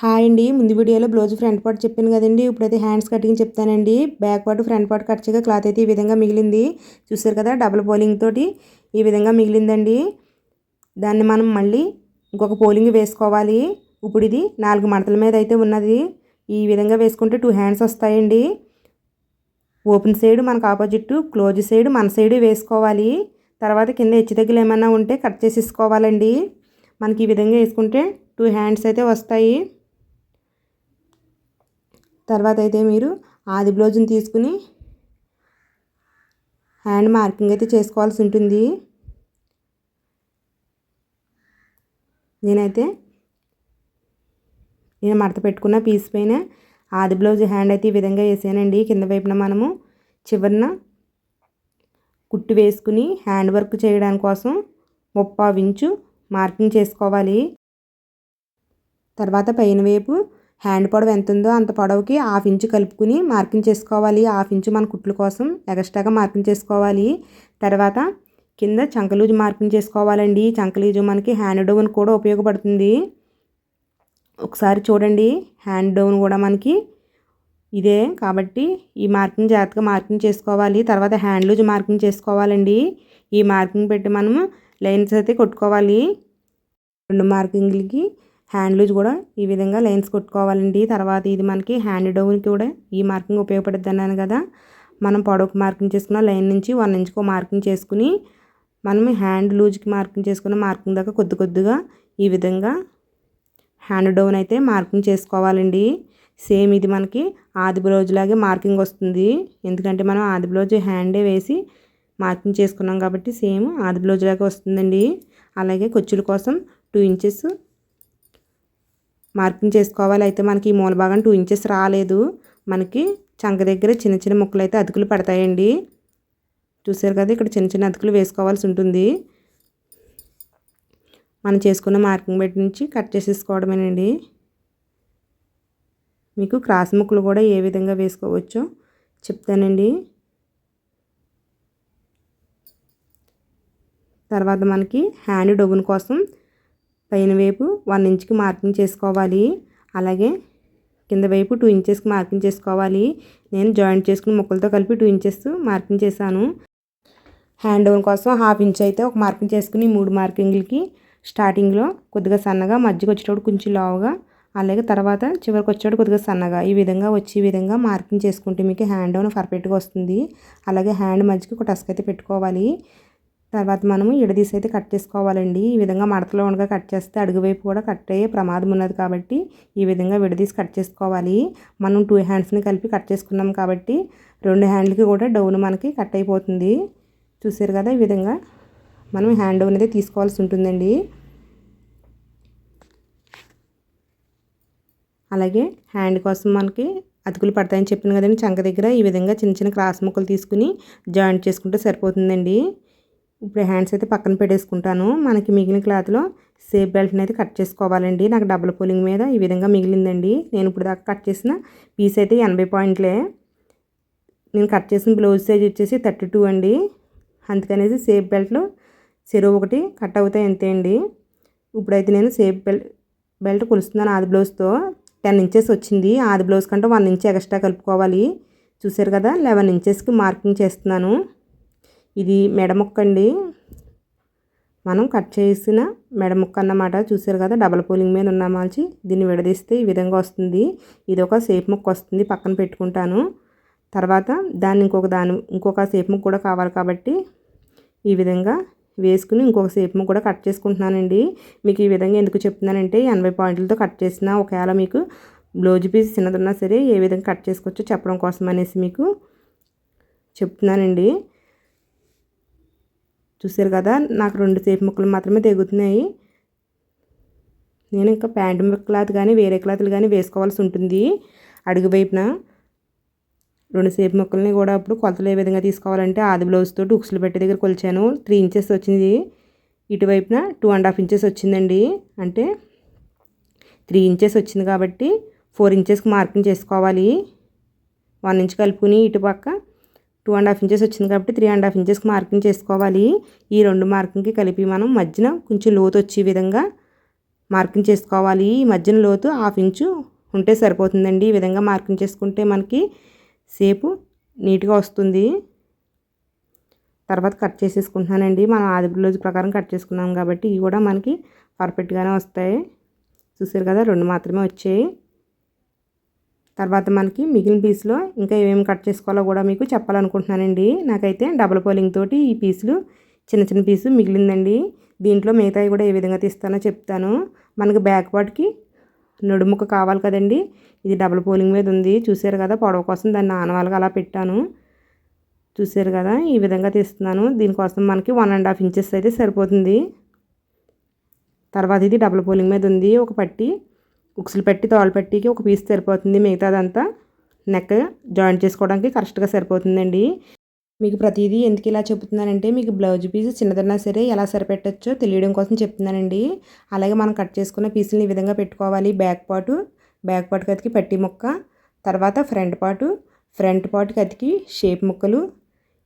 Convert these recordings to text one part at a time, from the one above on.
Hi అండి. ముందు వీడియోలో బ్లౌజ్ ఫ్రంట్ పార్ట్ చెప్పాను కదండి. ఇప్పుడైతే హ్యాండ్స్ కటింగ్ చెప్తానండి. Back part front part cut చేయగా క్లాత్ అయితే ఈ విధంగా మిగిలింది. చూసారు కదా డబుల్ పోలింగ్ తోటి ఈ విధంగా మిగిలిందండి. దాన్ని మనం మళ్ళీ ఇంకొక పోలింగ్ వేసుకోవాలి. ఇప్పుడు ఇది నాలుగు మడతల మీద అయితే ఉన్నది. ఈ విధంగా వేసుకుంటే టూ హ్యాండ్స్ వస్తాయండి. ఓపెన్ సైడ్ మనకు ఆపోజిట్ క్లోజ్ సైడ్ మన సైడ్ వేసుకోవాలి. తర్వాత కింద హెచ్చు తగ్గులు ఏమైనా ఉంటే కట్ చేసేసుకోవాలండి. మనకి ఈ విధంగా వేసుకుంటే టూ హ్యాండ్స్ అయితే వస్తాయి. తర్వాత అయితే మీరు ఆది బ్లౌజ్ని తీసుకుని హ్యాండ్ మార్కింగ్ అయితే చేసుకోవాల్సి ఉంటుంది. నేనైతే నేను మడత పెట్టుకున్న పీస్ పైన ఆది బ్లౌజ్ హ్యాండ్ అయితే ఈ విధంగా వేసానండి. కింద వైపున మనము చివరిన కుట్టు వేసుకుని హ్యాండ్ వర్క్ చేయడానికి కోసం ముప్పావు ఇంచు మార్కింగ్ చేసుకోవాలి. తర్వాత పైన వైపు హ్యాండ్ పొడవు ఎంత ఉందో అంత పొడవుకి హాఫ్ ఇంచు కలుపుకుని మార్కింగ్ చేసుకోవాలి. హాఫ్ ఇంచు మన కుట్లు కోసం ఎక్స్ట్రాగా మార్కింగ్ చేసుకోవాలి. తర్వాత కింద చంకలూజు మార్కింగ్ చేసుకోవాలండి. చంకలూజు మనకి హ్యాండ్ డౌన్ కూడా ఉపయోగపడుతుంది. ఒకసారి చూడండి. హ్యాండ్ డౌన్ కూడా మనకి ఇదే కాబట్టి ఈ మార్కింగ్ జాగ్రత్తగా మార్కింగ్ చేసుకోవాలి. తర్వాత హ్యాండ్ లూజ్ మార్కింగ్ చేసుకోవాలండి. ఈ మార్కింగ్ పెట్టి మనము లైన్స్ అయితే కొట్టుకోవాలి. రెండు మార్కింగ్లకి హ్యాండ్ లూజ్ కూడా ఈ విధంగా లైన్స్ కొట్టుకోవాలండి. తర్వాత ఇది మనకి హ్యాండ్ డౌన్కి కూడా ఈ మార్కింగ్ ఉపయోగపడుద్ది అన్నాను కదా. మనం పొడవుకు మార్కింగ్ చేసుకున్న లైన్ నుంచి వన్ ఇంచుకో మార్కింగ్ చేసుకుని మనం హ్యాండ్ లూజ్కి మార్కింగ్ చేసుకున్న మార్కింగ్ దాకా కొద్ది కొద్దిగా ఈ విధంగా హ్యాండ్ డౌన్ అయితే మార్కింగ్ చేసుకోవాలండి. సేమ్ ఇది మనకి ఆది బ్లౌజ్ లాగే మార్కింగ్ వస్తుంది. ఎందుకంటే మనం ఆది బ్లౌజ్ హ్యాండే వేసి మార్కింగ్ చేసుకున్నాం కాబట్టి సేమ్ ఆది బ్లౌజ్ లాగే వస్తుందండి. అలాగే కొచ్చుల కోసం టూ ఇంచెస్ మార్కింగ్ చేసుకోవాలి. అయితే మనకి ఈ మూల భాగం టూ ఇంచెస్ రాలేదు. మనకి చంక దగ్గర చిన్న చిన్న ముక్కలు అయితే అతుకులు పడతాయండి. చూసారు కదా ఇక్కడ చిన్న చిన్న అతుకులు వేసుకోవాల్సి ఉంటుంది. మనం చేసుకున్న మార్కింగ్ బెడ్ నుంచి కట్ చేసేసుకోవడమేనండి. మీకు క్రాస్ ముక్కలు కూడా ఏ విధంగా వేసుకోవచ్చో చెప్తానండి. తర్వాత మనకి హ్యాండ్ డొబున్ కోసం పైన వైపు వన్ ఇంచ్కి మార్కింగ్ చేసుకోవాలి. అలాగే కింద వైపు టూ ఇంచెస్కి మార్కింగ్ చేసుకోవాలి. నేను జాయింట్ చేసుకుని ముక్కలతో కలిపి టూ ఇంచెస్ మార్కింగ్ చేశాను. హ్యాండ్ డౌన్ కోసం హాఫ్ ఇంచ్ అయితే ఒక మార్కింగ్ చేసుకుని మూడు మార్కింగ్లకి స్టార్టింగ్లో కొద్దిగా సన్నగా మధ్యకి వచ్చేటప్పుడు కొంచెం లావుగా అలాగే తర్వాత చివరికి వచ్చేటప్పుడు కొద్దిగా సన్నగా ఈ విధంగా వచ్చే విధంగా మార్కింగ్ చేసుకుంటే మీకు హ్యాండ్ డౌన్ పర్ఫెక్ట్గా వస్తుంది. అలాగే హ్యాండ్ మధ్యకి ఒక టస్క్ అయితే పెట్టుకోవాలి. తర్వాత మనము ఇడదీసి అయితే కట్ చేసుకోవాలండి. ఈ విధంగా మడతలో ఉండగా కట్ చేస్తే అడుగు వైపు కూడా కట్ అయ్యే ప్రమాదం ఉన్నది కాబట్టి ఈ విధంగా విడదీసి కట్ చేసుకోవాలి. మనం టూ హ్యాండ్స్ని కలిపి కట్ చేసుకున్నాం కాబట్టి రెండు హ్యాండ్లకి కూడా డౌన్ మనకి కట్ అయిపోతుంది. చూసారు కదా ఈ విధంగా మనం హ్యాండ్ డౌన్ అయితే తీసుకోవాల్సి ఉంటుందండి. అలాగే హ్యాండ్ కోసం మనకి అతుకులు పడతాయని చెప్పిన కదండి. చంక దగ్గర ఈ విధంగా చిన్న చిన్న క్రాస్ ముక్కలు తీసుకుని జాయింట్ చేసుకుంటే సరిపోతుందండి. ఇప్పుడు హ్యాండ్స్ అయితే పక్కన పెట్టేసుకుంటాను. మనకి మిగిలిన క్లాత్లో సేఫ్ బెల్ట్ని అయితే కట్ చేసుకోవాలండి. నాకు డబుల్ పోలింగ్ మీద ఈ విధంగా మిగిలిందండి. నేను ఇప్పుడు దాకా కట్ చేసిన పీస్ అయితే ఎనభై పాయింట్లే. నేను కట్ చేసిన బ్లౌజ్ సైజ్ వచ్చేసి థర్టీ టూ అండి. అందుకనేసి సేఫ్ బెల్ట్లో చెరువు ఒకటి కట్ అవుతాయి అంతే అండి. ఇప్పుడైతే నేను సేఫ్ బెల్ట్ బెల్ట్ కొలుస్తున్నాను ఆది బ్లౌజ్తో. టెన్ ఇంచెస్ వచ్చింది. ఆది బ్లౌజ్ కంటే వన్ ఇంచ్ ఎక్స్ట్రా కలుపుకోవాలి. చూసారు కదా లెవెన్ ఇంచెస్కి మార్కింగ్ చేస్తున్నాను. ఇది మెడముక్క అండి మనం కట్ చేసిన మెడముక్క అన్నమాట. చూసారు కదా డబల్ పోలింగ్ మీద ఉన్న మాల్చి. దీన్ని విడదీస్తే ఈ విధంగా వస్తుంది. ఇది ఒక సేపు ముక్క వస్తుంది పక్కన పెట్టుకుంటాను. తర్వాత దాన్ని ఇంకొక దాని ఇంకొక సేపు ముక్క కూడా కావాలి కాబట్టి ఈ విధంగా వేసుకుని ఇంకొక సేపు ముక్క కూడా కట్ చేసుకుంటున్నానండి. మీకు ఈ విధంగా ఎందుకు చెప్తున్నానంటే ఎనభై పాయింట్లతో కట్ చేసిన ఒకవేళ మీకు బ్లౌజ్ పీస్ చిన్నదున్నా సరే ఏ విధంగా కట్ చేసుకోవచ్చో చెప్పడం కోసం అనేసి మీకు చెప్తున్నానండి. చూసారు కదా నాకు రెండు సేపు ముక్కలు మాత్రమే తెగుతున్నాయి. నేను ఇంకా ప్యాంటు క్లాత్ కానీ వేరే క్లాత్లు కానీ వేసుకోవాల్సి ఉంటుంది. అడుగు వైపున రెండు సేపు ముక్కల్ని కూడా అప్పుడు కొలతలు ఏ విధంగా తీసుకోవాలంటే ఆది బ్లౌజ్తో ఉక్సులు పెట్టే దగ్గర కొలిచాను. త్రీ ఇంచెస్ వచ్చింది. ఇటువైపున టూ అండ్ హాఫ్ ఇంచెస్ వచ్చిందండి. అంటే త్రీ ఇంచెస్ వచ్చింది కాబట్టి ఫోర్ ఇంచెస్కి మార్కింగ్ చేసుకోవాలి. వన్ ఇంచ్ కలుపుకుని ఇటు పక్క టూ అండ్ హాఫ్ ఇంచెస్ వచ్చింది కాబట్టి త్రీ అండ్ హాఫ్ ఇంచెస్కి మార్కింగ్ చేసుకోవాలి. ఈ రెండు మార్కింగ్కి కలిపి మనం మధ్యన కొంచెం లోతు వచ్చే విధంగా మార్కింగ్ చేసుకోవాలి. ఈ మధ్యన లోతు హాఫ్ ఇంచు ఉంటే సరిపోతుందండి. ఈ విధంగా మార్కింగ్ చేసుకుంటే మనకి సేపు నీట్గా వస్తుంది. తర్వాత కట్ చేసేసుకుంటున్నానండి. మనం ఆది బ్లౌజ్ ప్రకారం కట్ చేసుకున్నాం కాబట్టి ఇవి కూడా మనకి పర్ఫెక్ట్గానే వస్తాయి. చూసారు కదా రెండు మాత్రమే వచ్చాయి. తర్వాత మనకి మిగిలిన పీస్లో ఇంకా ఏమేమి కట్ చేసుకోవాలో కూడా మీకు చెప్పాలనుకుంటున్నానండి. నాకైతే డబుల్ పోలింగ్ తోటి ఈ పీసులు చిన్న చిన్న పీసు మిగిలిందండి. దీంట్లో మిగతాయి కూడా ఏ విధంగా తీస్తానో చెప్తాను. మనకి బ్యాక్ పార్ట్కి నడుముక కావాలి కదండి. ఇది డబుల్ పోలింగ్ మీద ఉంది. చూసారు కదా పొడవ కోసం దాన్ని ఆనవాలుగా అలా పెట్టాను. చూసారు కదా ఈ విధంగా తీస్తున్నాను. దీనికోసం మనకి వన్ అండ్ హాఫ్ ఇంచెస్ అయితే సరిపోతుంది. తర్వాత ఇది డబుల్ పోలింగ్ మీద ఉంది. ఒక పట్టి ఉక్సులు పెట్టి తోలు ఒక పీస్ సరిపోతుంది. మిగతాదంతా నెక్ జాయింట్ చేసుకోవడానికి కరెక్ట్గా సరిపోతుందండి. మీకు ప్రతిదీ ఎందుకు ఇలా చెప్తున్నానంటే మీకు బ్లౌజ్ పీస్ చిన్నదన్నా సరే ఎలా సరిపెట్టచ్చో తెలియడం కోసం చెప్తున్నానండి. అలాగే మనం కట్ చేసుకున్న పీసులు ఈ విధంగా పెట్టుకోవాలి. బ్యాక్ పాటు బ్యాక్ పాటుకి అతికి పట్టి ముక్క తర్వాత ఫ్రంట్ పాటు ఫ్రంట్ పాటు అతికి షేప్ ముక్కలు.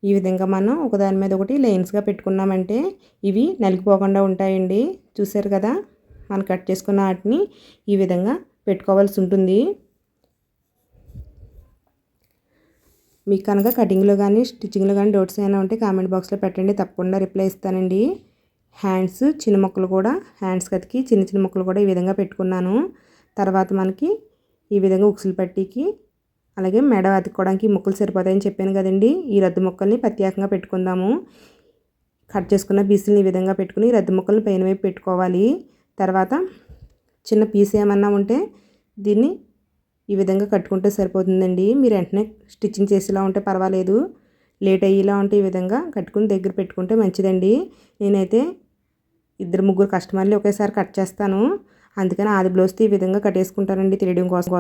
ఈ విధంగా మనం ఒకదాని మీద ఒకటి లైన్స్గా పెట్టుకున్నామంటే ఇవి నలిగిపోకుండా ఉంటాయండి. చూసారు కదా? మనం కట్ చేసుకున్న వాటిని ఈ విధంగా పెట్టుకోవాల్సి ఉంటుంది. మీకు కనుక కటింగ్లో కానీ స్టిచ్చింగ్లో కానీ డౌట్స్ ఏమైనా ఉంటే కామెంట్ బాక్స్లో పెట్టండి. తప్పకుండా రిప్లై ఇస్తానండి. హ్యాండ్స్ చిన్న మొక్కలు కూడా హ్యాండ్స్ కతికి చిన్న చిన్న మొక్కలు కూడా ఈ విధంగా పెట్టుకున్నాను. తర్వాత మనకి ఈ విధంగా ఉక్సులు పట్టికి అలాగే మెడ అతుక్కోవడానికి ముక్కలు సరిపోతాయని చెప్పాను కదండి. ఈ రద్దు మొక్కల్ని ప్రత్యేకంగా పెట్టుకుందాము. కట్ చేసుకున్న పీసులని ఈ విధంగా పెట్టుకుని రద్దు మొక్కల్ని పైన వైపు పెట్టుకోవాలి. తర్వాత చిన్న పీస్ ఏమన్నా ఉంటే దీన్ని ఈ విధంగా కట్టుకుంటే సరిపోతుందండి. మీరు వెంటనే స్టిచ్చింగ్ చేసేలా ఉంటే పర్వాలేదు. లేట్ అయ్యేలా ఉంటే ఈ విధంగా కట్టుకుని దగ్గర పెట్టుకుంటే మంచిదండి. నేనైతే ఇద్దరు ముగ్గురు కస్టమర్లు ఒకేసారి కట్ చేస్తాను. అందుకని ఆది బ్లౌజ్తో ఈ విధంగా కట్టేసుకుంటానండి తెలియడం కోసం.